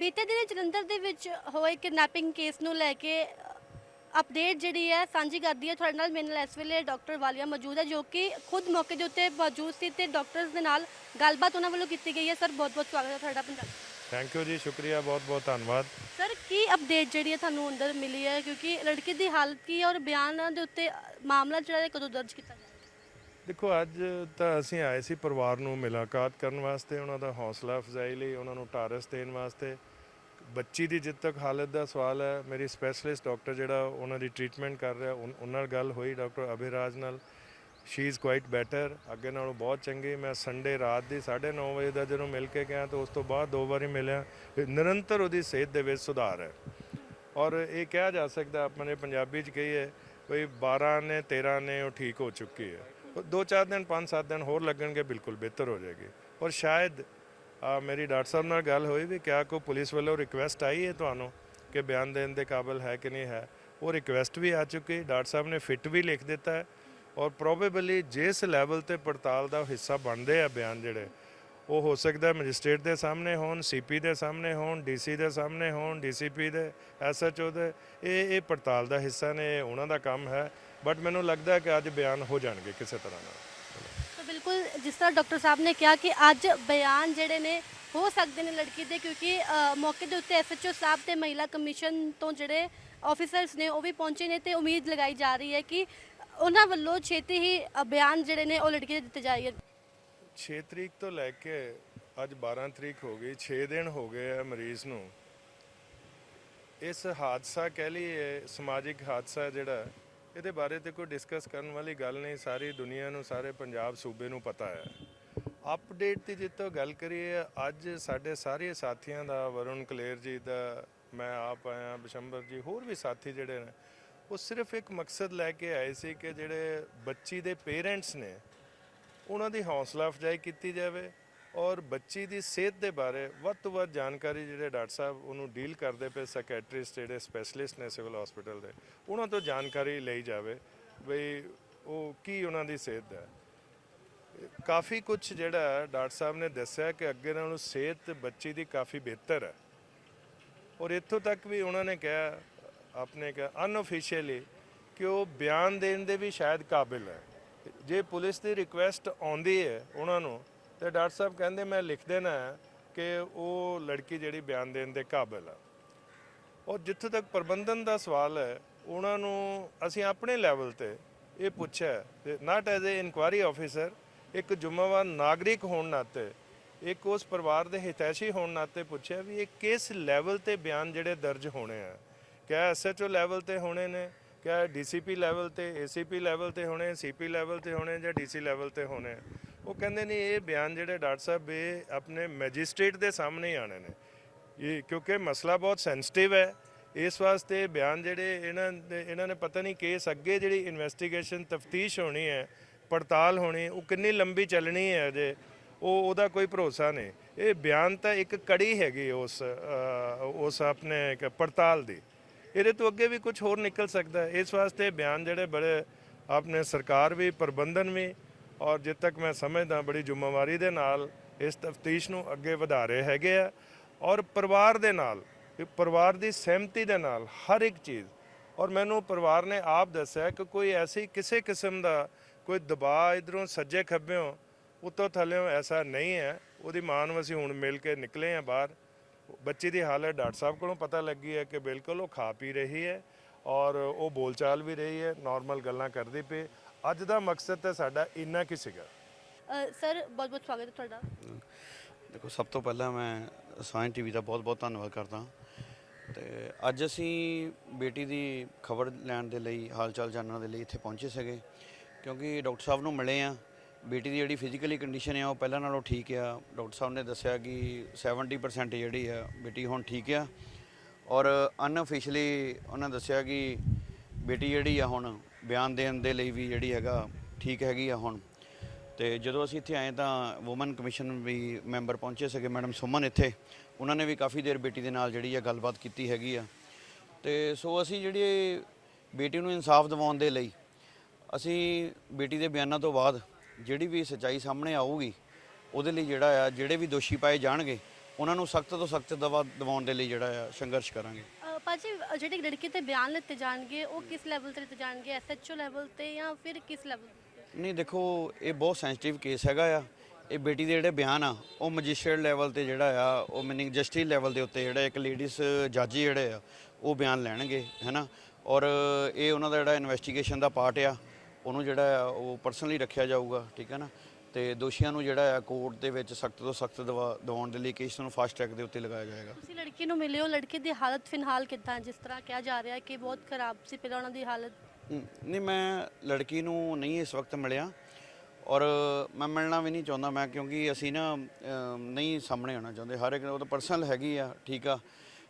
ਬੀਤੇ ਦਿਨ ਜਲੰਧਰ ਦੇ ਵਿੱਚ ਹੋਏ ਕਿਡਨੈਪਿੰਗ ਕੇਸ ਨੂੰ ਲੈ ਕੇ ਅਪਡੇਟ ਜਿਹੜੀ ਹੈ ਸਾਂਝੀ ਕਰਦੀ ਹੈ ਤੁਹਾਡੇ ਨਾਲ। ਮੇਰੇ ਨਾਲ ਇਸ ਵੇਲੇ ਡਾਕਟਰ ਵਾਲੀਆ ਮੌਜੂਦ ਹੈ ਜੋ ਕਿ ਖੁਦ ਮੌਕੇ ਦੇ ਉੱਤੇ ਮੌਜੂਦ ਸੀ ਤੇ ਡਾਕਟਰਸ ਦੇ ਨਾਲ ਗੱਲਬਾਤ ਉਹਨਾਂ ਵੱਲੋਂ ਕੀਤੀ ਗਈ ਹੈ। ਸਰ ਬਹੁਤ ਬਹੁਤ ਸਵਾਗਤ ਹੈ ਤੁਹਾਡਾ ਪੰਜਾਬ ਥੈਂਕ ਯੂ ਜੀ ਸ਼ੁਕਰੀਆ ਬਹੁਤ ਬਹੁਤ ਧੰਨਵਾਦ। ਸਰ ਕੀ ਅਪਡੇਟ ਜਿਹੜੀ ਹੈ ਤੁਹਾਨੂੰ ਅੰਦਰ ਮਿਲੀ ਹੈ? ਕਿਉਂਕਿ ਲੜਕੀ ਦੀ ਹਾਲਤ ਕੀ ਹੈ ਔਰ ਬਿਆਨ ਦੇ ਉੱਤੇ ਮਾਮਲਾ ਜਿਹੜਾ ਹੈ ਕਦੋਂ ਦਰਜ ਕੀਤਾ ਜਾਏਗਾ ਦੇਖੋ, ਅੱਜ ਤਾਂ ਅਸੀਂ ਆਏ ਸੀ ਪਰਿਵਾਰ ਨੂੰ ਮੁਲਾਕਾਤ ਕਰਨ ਵਾਸਤੇ, ਉਹਨਾਂ ਦਾ ਹੌਸਲਾ ਅਫਜ਼ਾਈ ਲਈ, ਉਹਨਾਂ ਨੂੰ ਟਾਰਸ ਦੇਣ ਵਾਸਤੇ। ਬੱਚੀ ਦੀ ਜਿੱਦ ਤੱਕ ਹਾਲਤ ਦਾ ਸਵਾਲ ਹੈ। ਮੇਰੀ ਸਪੈਸ਼ਲਿਸਟ ਡਾਕਟਰ ਜਿਹੜਾ ਉਹਨਾਂ ਦੀ ਟ੍ਰੀਟਮੈਂਟ ਕਰ ਰਿਹਾ, ਉਨ- ਉਹਨਾਂ ਨਾਲ ਗੱਲ ਹੋਈ ਡਾਕਟਰ ਅਭਿਰਾਜ ਨਾਲ। ਸ਼ੀ ਇਜ਼ ਕੁਆਇਟ ਬੈਟਰ ਅੱਗੇ ਨਾਲੋਂ ਬਹੁਤ ਚੰਗੀ। ਮੈਂ ਸੰਡੇ ਰਾਤ ਦੀ 9:30 ਵਜੇ ਦਾ ਜਦੋਂ ਮਿਲ ਕੇ ਗਿਆ, ਤਾਂ ਉਸ ਤੋਂ ਬਾਅਦ ਦੋ ਵਾਰੀ ਮਿਲਿਆ। ਨਿਰੰਤਰ ਉਹਦੀ ਸਿਹਤ ਦੇ ਵਿੱਚ ਸੁਧਾਰ ਹੈ। ਔਰ ਇਹ ਕਿਹਾ ਜਾ ਸਕਦਾ ਆਪਾਂ ਨੇ ਪੰਜਾਬੀ ਚ ਕਹੀਏ ਕੋਈ 12 ਨੇ 13 ਨੇ ਉਹ ਠੀਕ ਹੋ ਚੁੱਕੀ ਹੈ। ਦੋ ਚਾਰ ਦਿਨ, ਪੰਜ ਸੱਤ ਦਿਨ ਹੋਰ ਲੱਗਣਗੇ, ਬਿਲਕੁਲ ਬਿਹਤਰ ਹੋ ਜਾਏਗੀ। ਔਰ ਸ਼ਾਇਦ ਮੇਰੀ ਡਾਕਟਰ ਸਾਹਿਬ ਨਾਲ ਗੱਲ ਹੋਈ ਵੀ ਕਿਆ ਕੋ ਪੁਲਿਸ ਵੱਲੋਂ ਰਿਕੁਐਸਟ ਆਈ ਹੈ ਤੁਹਾਨੂੰ ਕਿ ਬਿਆਨ ਦੇਣ ਦੇ ਕਾਬਿਲ ਹੈ ਕਿ ਨਹੀਂ ਹੈ? ਉਹ ਰਿਕੁਐਸਟ ਵੀ ਆ ਚੁੱਕੀ, ਡਾਕਟਰ ਸਾਹਿਬ ਨੇ ਫਿੱਟ ਵੀ ਲਿਖ ਦਿੱਤਾ ਹੈ। ਔਰ ਪ੍ਰੋਬੇਬਲੀ ਜਿਸ ਲੈਵਲ ਤੇ ਪੜਤਾਲ ਦਾ ਹਿੱਸਾ ਬਣਦੇ ਆ ਬਿਆਨ ਜਿਹੜੇ, ਉਹ ਹੋ ਸਕਦਾ ਮੈਜਿਸਟ੍ਰੇਟ ਦੇ ਸਾਹਮਣੇ ਹੋਣ ਸੀਪੀ ਦੇ ਸਾਹਮਣੇ ਹੋਣ ਡੀਸੀ ਦੇ ਸਾਹਮਣੇ ਹੋਣ ਡੀਸੀਪੀ ਦੇ ਐਸਐਚਓ ਦੇ। ਇਹ ਇਹ ਪੜਤਾਲ ਦਾ ਹਿੱਸਾ ਨੇ ਇਹ ਉਹਨਾਂ ਦਾ ਕੰਮ ਹੈ। ਬਟ ਮੈਨੂੰ ਲੱਗਦਾ ਹੈ ਕਿ ਅੱਜ ਬਿਆਨ ਹੋ ਜਾਣਗੇ ਕਿਸੇ ਤਰ੍ਹਾਂ ਨਾਲ। ਤਾਂ ਬਿਲਕੁਲ ਜਿਸ ਤਰ੍ਹਾਂ ਡਾਕਟਰ ਸਾਹਿਬ ਨੇ ਕਿਹਾ ਕਿ ਅੱਜ ਬਿਆਨ ਜਿਹੜੇ ਨੇ ਹੋ ਸਕਦੇ ਨੇ ਲੜਕੀ ਦੇ ਕਿਉਂਕਿ ਅ, ਮੌਕੇ ਦੇ ਉੱਤੇ ਐਸਐਚਓ ਸਾਹਿਬ ਤੇ ਮਹਿਲਾ ਕਮਿਸ਼ਨ ਤੋਂ ਜਿਹੜੇ ਆਫੀਸਰਸ ਨੇ ਉਹ ਵੀ ਪਹੁੰਚੇ ਨੇ ਤੇ ਉਮੀਦ ਲਗਾਈ ਜਾ ਰਹੀ ਹੈ ਕਿ ਉਹਨਾਂ ਵੱਲੋਂ ਛੇਤੀ ਹੀ ਅ, ਬਿਆਨ ਜਿਹੜੇ ਨੇ ਉਹ ਲੜਕੀ ਦੇ ਦਿੱਤੇ ਜਾਏਗੇ 6 ਤਰੀਕ ਤੋਂ ਲੈ ਕੇ ਅੱਜ 12 ਤਰੀਕ ਹੋ ਗਈ 6 ਦਿਨ ਹੋ ਗਏ ਆ ਮਰੀਜ਼ ਨੂੰ। ਇਸ ਹਾਦਸਾ ਕਹਿ ਲਈਏ ਸਮਾਜਿਕ ਹਾਦਸਾ ਜਿਹੜਾ ਇਹਦੇ ਬਾਰੇ ਤੇ ਕੋਈ ਡਿਸਕਸ ਕਰਨ ਵਾਲੀ ਗੱਲ ਨਹੀਂ, ਸਾਰੀ ਦੁਨੀਆ ਨੂੰ, ਸਾਰੇ ਪੰਜਾਬ ਸੂਬੇ ਨੂੰ ਪਤਾ ਹੈ। ਅਪਡੇਟ ਦੀ ਜਿੱਤੋਂ ਗੱਲ ਕਰੀਏ, ਅੱਜ ਸਾਡੇ ਸਾਰੇ ਸਾਥੀਆਂ ਦਾ, ਵਰੁਣ ਕਲੇਰ ਜੀ ਦਾ, ਮੈਂ ਆਪ ਆਇਆ, ਬਿਸ਼ੰਬਰ ਜੀ, ਹੋਰ ਵੀ ਸਾਥੀ ਜਿਹੜੇ ਨੇ, ਉਹ ਸਿਰਫ ਇੱਕ ਮਕਸਦ ਲੈ ਕੇ ਆਏ ਸੀ ਕਿ ਜਿਹੜੇ ਬੱਚੀ ਦੇ ਪੇਰੈਂਟਸ ਨੇ, ਉਹਨਾਂ ਦੀ ਹੌਸਲਾ ਅਫਜ਼ਾਈ ਕੀਤੀ ਜਾਵੇ ਔਰ ਬੱਚੀ ਦੀ ਸਿਹਤ ਦੇ ਬਾਰੇ ਵੱਧ ਤੋਂ ਵੱਧ ਜਾਣਕਾਰੀ ਜਿਹੜੇ ਡਾਕਟਰ ਸਾਹਿਬ ਉਹਨੂੰ ਡੀਲ ਕਰਦੇ ਪਏ ਸੈਕਟਰੀਸਟ ਜਿਹੜੇ ਸਪੈਸ਼ਲਿਸਟ ਨੇ ਸਿਵਲ ਹਸਪੀਟਲ ਦੇ, ਉਹਨਾਂ ਤੋਂ ਜਾਣਕਾਰੀ ਲਈ ਜਾਵੇ ਬਈ ਉਹ ਕੀ ਉਹਨਾਂ ਦੀ ਸਿਹਤ ਹੈ। ਕਾਫੀ ਕੁਝ ਜਿਹੜਾ ਡਾਕਟਰ ਸਾਹਿਬ ਨੇ ਦੱਸਿਆ ਕਿ ਅੱਗੇ ਨਾਲੋਂ ਸਿਹਤ ਬੱਚੀ ਦੀ ਕਾਫੀ ਬਿਹਤਰ ਹੈ। ਔਰ ਇੱਥੋਂ ਤੱਕ ਵੀ ਉਹਨਾਂ ਨੇ ਕਿਹਾ, ਆਪਣੇ ਕਿਹਾ ਅਨਅਫੀਸ਼ੀਅਲੀ ਕਿ ਉਹ ਬਿਆਨ ਦੇਣ ਦੇ ਵੀ ਸ਼ਾਇਦ ਕਾਬਿਲ ਹੈ। ਜੇ ਪੁਲਿਸ ਦੀ ਰਿਕੁਐਸਟ ਆਉਂਦੀ ਹੈ ਉਹਨਾਂ ਨੂੰ ਤੇ ਡਾਕਟਰ ਸਾਹਿਬ ਕਹਿੰਦੇ ਮੈਂ ਲਿਖ ਦੇਣਾ ਹੈ ਕਿ ਉਹ ਲੜਕੀ ਜਿਹੜੀ ਬਿਆਨ ਦੇਣ ਦੇ ਕਾਬਿਲ ਆ। ਔਰ ਜਿੱਥੇ ਤੱਕ ਪ੍ਰਬੰਧਨ ਦਾ ਸਵਾਲ ਹੈ, ਉਹਨਾਂ ਨੂੰ ਅਸੀਂ ਆਪਣੇ ਲੈਵਲ ਤੇ ਇਹ ਪੁੱਛਿਆ ਤੇ not as a inquiry officer ਇੱਕ ਜ਼ਿੰਮੇਵਾਰ ਨਾਗਰਿਕ ਹੋਣ ਨਾਤੇ, ਇੱਕ ਉਸ ਪਰਿਵਾਰ ਦੇ ਹਿਤੈਸ਼ੀ ਹੋਣ ਨਾਤੇ ਪੁੱਛਿਆ ਵੀ ਇਹ ਕਿਸ ਲੈਵਲ ਤੇ ਬਿਆਨ ਜਿਹੜੇ ਦਰਜ ਹੋਣੇ ਆ। ਕਿਆ ਐਸਐਚਓ ਲੈਵਲ ਤੇ ਹੋਣੇ ਨੇ, ਕਿਆ ਡੀਸੀਪੀ ਲੈਵਲ ਤੇ ਏਸੀਪੀ ਲੈਵਲ ਤੇ ਹੋਣੇ ਸੀਪੀ ਲੈਵਲ ਤੇ ਹੋਣੇ ਜਾਂ ਡੀਸੀ ਲੈਵਲ ਤੇ ਹੋਣੇ। ਉਹ ਕਹਿੰਦੇ ਨੇ ਇਹ ਬਿਆਨ ਜਿਹੜੇ ਡਾਕਟਰ ਸਾਹਿਬ, ਇਹ ਆਪਣੇ ਮੈਜਿਸਟ੍ਰੇਟ ਦੇ ਸਾਹਮਣੇ ਹੀ ਆਣੇ ਨੇ। ਇਹ ਕਿਉਂਕਿ ਮਸਲਾ ਬਹੁਤ ਸੈਂਸਿਟਿਵ ਹੈ। ਇਸ ਵਾਸਤੇ ਬਿਆਨ ਜਿਹੜੇ ਇਹਨਾਂ ਦੇ, ਇਹਨਾਂ ਨੇ ਪਤਾ ਨਹੀਂ ਕੇਸ ਅੱਗੇ ਜਿਹੜੀ ਇਨਵੈਸਟੀਗੇਸ਼ਨ ਤਫਤੀਸ਼ ਹੋਣੀ ਹੈ, ਪੜਤਾਲ ਹੋਣੀ, ਉਹ ਕਿੰਨੀ ਲੰਬੀ ਚੱਲਣੀ ਹੈ ਅਜੇ, ਉਹ, ਉਹਦਾ ਕੋਈ ਭਰੋਸਾ ਨਹੀਂ। ਇਹ ਬਿਆਨ ਤਾਂ ਇੱਕ ਕੜੀ ਹੈਗੀ ਉਸ ਉਸ ਆਪਣੇ ਪੜਤਾਲ ਦੀ। ਇਹਦੇ ਤੋਂ ਅੱਗੇ ਵੀ ਕੁਝ ਹੋਰ ਨਿਕਲ ਸਕਦਾ ਇਸ ਵਾਸਤੇ ਬਿਆਨ ਜਿਹੜੇ ਬੜੇ, ਆਪਣੇ ਸਰਕਾਰ ਵੀ, ਪ੍ਰਬੰਧਨ ਵੀ ਔਰ ਜਿੱਦ ਤੱਕ ਮੈਂ ਸਮਝਦਾ ਬੜੀ ਜ਼ਿੰਮੇਵਾਰੀ ਦੇ ਨਾਲ ਇਸ ਤਫਤੀਸ਼ ਨੂੰ ਅੱਗੇ ਵਧਾ ਰਹੇ ਹੈਗੇ ਆ ਔਰ ਪਰਿਵਾਰ ਦੇ ਨਾਲ ਪਰਿਵਾਰ ਦੀ ਸਹਿਮਤੀ ਦੇ ਨਾਲ ਹਰ ਇੱਕ ਚੀਜ਼। ਔਰ ਮੈਨੂੰ ਪਰਿਵਾਰ ਨੇ ਆਪ ਦੱਸਿਆ ਕਿ ਕੋਈ ਐਸੀ ਕਿਸੇ ਕਿਸਮ ਦਾ ਕੋਈ ਦਬਾਅ ਇਧਰੋਂ ਸੱਜੇ ਖੱਬਿਓਂ ਉੱਤੋਂ ਥੱਲਿਓਂ ਐਸਾ ਨਹੀਂ ਹੈ। ਉਹਦੀ ਮਾਂ ਨੂੰ ਅਸੀਂ ਹੁਣ ਮਿਲ ਕੇ ਨਿਕਲੇ ਆ ਬਾਹਰ। ਬੱਚੀ ਦੀ ਹਾਲਤ ਡਾਕਟਰ ਸਾਹਿਬ ਕੋਲੋਂ ਪਤਾ ਲੱਗੀ ਹੈ ਕਿ ਬਿਲਕੁਲ ਉਹ ਖਾ ਪੀ ਰਹੀ ਹੈ ਔਰ ਉਹ ਬੋਲਚਾਲ ਵੀ ਰਹੀ ਹੈ ਨਾਰਮਲ ਗੱਲਾਂ ਕਰਦੀ ਪਈ। ਅੱਜ ਦਾ ਮਕਸਦ ਤਾਂ ਸਾਡਾ ਇੰਨਾ ਕੀ ਸੀਗਾ। ਅ, ਸਰ ਬਹੁਤ ਬਹੁਤ ਸਵਾਗਤ ਹੈ ਤੁਹਾਡਾ। ਦੇਖੋ ਸਭ ਤੋਂ ਪਹਿਲਾਂ ਮੈਂ ਸਾਇੰਸ ਟੀਵੀ ਦਾ ਬਹੁਤ-ਬਹੁਤ ਧੰਨਵਾਦ ਕਰਦਾ ਤੇ ਅੱਜ ਅਸੀਂ ਬੇਟੀ ਦੀ ਖਬਰ ਲੈਣ ਦੇ ਲਈ ਹਾਲ-ਚਾਲ ਜਾਣਨ ਦੇ ਲਈ ਇੱਥੇ ਪਹੁੰਚੇ ਸੀਗੇ। ਕਿਉਂਕਿ ਡਾਕਟਰ ਸਾਹਿਬ ਨੂੰ ਮਿਲੇ ਆ ਬੇਟੀ ਦੀ ਜਿਹੜੀ ਫਿਜ਼ੀਕਲੀ ਕੰਡੀਸ਼ਨ ਆ ਉਹ ਪਹਿਲਾਂ ਨਾਲੋਂ ਠੀਕ ਆ। ਡਾਕਟਰ ਸਾਹਿਬ ਨੇ ਦੱਸਿਆ ਕਿ 70% ਜਿਹੜੀ ਆ ਬੇਟੀ ਹੁਣ ਠੀਕ ਆ। ਔਰ ਅਨਅਫੀਸ਼ੀਅਲੀ ਉਹਨਾਂ ਦੱਸਿਆ ਕਿ ਬੇਟੀ ਜਿਹੜੀ ਆ ਹੁਣ ਬਿਆਨ ਦੇਣ ਦੇ ਲਈ ਵੀ ਜਿਹੜੀ ਹੈਗਾ ਠੀਕ ਹੈਗੀ ਆ ਹੁਣ। ਤੇ ਜਦੋਂ ਅਸੀਂ ਇੱਥੇ ਆਏ ਤਾਂ ਔਮਨ ਕਮਿਸ਼ਨ ਵੀ ਮੈਂਬਰ ਪਹੁੰਚੇ ਸੀਗੇ ਮੈਡਮ ਸੁਮਨ ਇੱਥੇ। ਉਹਨਾਂ ਨੇ ਵੀ ਕਾਫੀ ਦੇਰ ਬੇਟੀ ਦੇ ਨਾਲ ਜਿਹੜੀ ਆ ਗੱਲਬਾਤ ਕੀਤੀ ਹੈਗੀ ਆ। ਤੇ ਸੋ ਅਸੀਂ ਜਿਹੜੀ ਬੇਟੀ ਨੂੰ ਇਨਸਾਫ ਦਿਵਾਉਣ ਦੇ ਲਈ, ਅਸੀਂ ਬੇਟੀ ਦੇ ਬਿਆਨਾਂ ਤੋਂ ਬਾਅਦ ਜਿਹੜੀ ਵੀ ਸੱਚਾਈ ਸਾਹਮਣੇ ਆਊਗੀ, ਉਹਦੇ ਲਈ ਜਿਹੜਾ ਆ, ਜਿਹੜੇ ਵੀ ਦੋਸ਼ੀ ਪਾਏ ਜਾਣਗੇ, ਉਹਨਾਂ ਨੂੰ ਸਖਤ ਤੋਂ ਸਖਤ ਦਵਾ ਦਿਵਾਉਣ ਦੇ ਲਈ ਜਿਹੜਾ ਆ ਸੰਘਰਸ਼ ਕਰਾਂਗੇ। ਭਾਜੀ ਜਿਹੜੇ ਲੜਕੀ ਤੇ ਬਿਆਨ ਲਿੱਤੇ ਜਾਣਗੇ, ਉਹ ਕਿਸ ਲੈਵਲ ਤੇ ਲਿੱਤੇ ਜਾਣਗੇ? ਐਸਐਚਓ ਲੈਵਲ ਤੇ ਜਾਂ ਫਿਰ ਕਿਸ ਲੈਵਲ ਨਹੀਂ, ਦੇਖੋ, ਇਹ ਬਹੁਤ ਸੈਂਸਿਟਿਵ ਕੇਸ ਹੈਗਾ ਆ। ਇਹ ਬੇਟੀ ਦੇ ਜਿਹੜੇ ਬਿਆਨ ਆ, ਉਹ ਮੈਜਿਸਟਰੇਟ ਲੈਵਲ ਤੇ ਜਿਹੜਾ ਆ, ਉਹ ਮੀਨਿੰਗ ਜਸਟਿਸ ਲੈਵਲ ਦੇ ਉੱਤੇ ਜਿਹੜਾ ਇੱਕ ਲੇਡੀਜ਼ ਜੱਜ ਜਿਹੜੇ ਆ, ਉਹ ਬਿਆਨ ਲੈਣਗੇ, ਹੈਨਾ? ਔਰ ਇਹ ਉਹਨਾਂ ਦਾ ਜਿਹੜਾ ਇਨਵੈਸਟੀਗੇਸ਼ਨ ਦਾ ਪਾਰਟ ਆ, ਉਹਨੂੰ ਜਿਹੜਾ ਆ, ਉਹ ਪਰਸਨਲੀ ਰੱਖਿਆ ਜਾਊਗਾ, ਠੀਕ ਹੈ ਨਾ? ਤੇ ਦੋਸ਼ੀਆਂ ਨੂੰ ਜਿਹੜਾ ਆ ਕੋਰਟ ਦੇ ਵਿੱਚ ਸਖਤ ਤੋਂ ਸਖਤ ਦਿਵਾਉਣ ਦੇ ਲਈ ਕੇਸ ਨੂੰ ਫਾਸਟ ਟਰੈਕ ਦੇ ਉੱਤੇ ਲਗਾਇਆ ਜਾਏਗਾ। ਤੁਸੀਂ ਲੜਕੀ ਨੂੰ ਮਿਲੇ ਹੋ ਲੜਕੇ ਦੀ ਹਾਲਤ ਫਿਲਹਾਲ ਕਿੱਦਾਂ? ਹੈ? ਜਿਸ ਤਰ੍ਹਾਂ ਕਿਹਾ ਜਾ ਰਿਹਾ ਹੈ ਕਿ ਬਹੁਤ ਖਰਾਬ ਸੀ ਪਹਿਲਾਂ ਉਹਨਾਂ ਦੀ ਹਾਲਤ। ਨਹੀਂ ਮੈਂ ਲੜਕੀ ਨੂੰ ਨਹੀਂ ਇਸ ਵਕਤ ਮਿਲਿਆ ਔਰ ਮੈਂ ਮਿਲਣਾ ਵੀ ਨਹੀਂ ਚਾਹੁੰਦਾ ਮੈਂ ਕਿਉਂਕਿ ਅਸੀਂ ਨਾ ਨਹੀਂ ਸਾਹਮਣੇ ਆਉਣਾ ਚਾਹੁੰਦੇ। ਹਰ ਇੱਕ ਉਹ ਤਾਂ ਪਰਸਨਲ ਹੈਗੀ ਆ ਠੀਕ ਆ।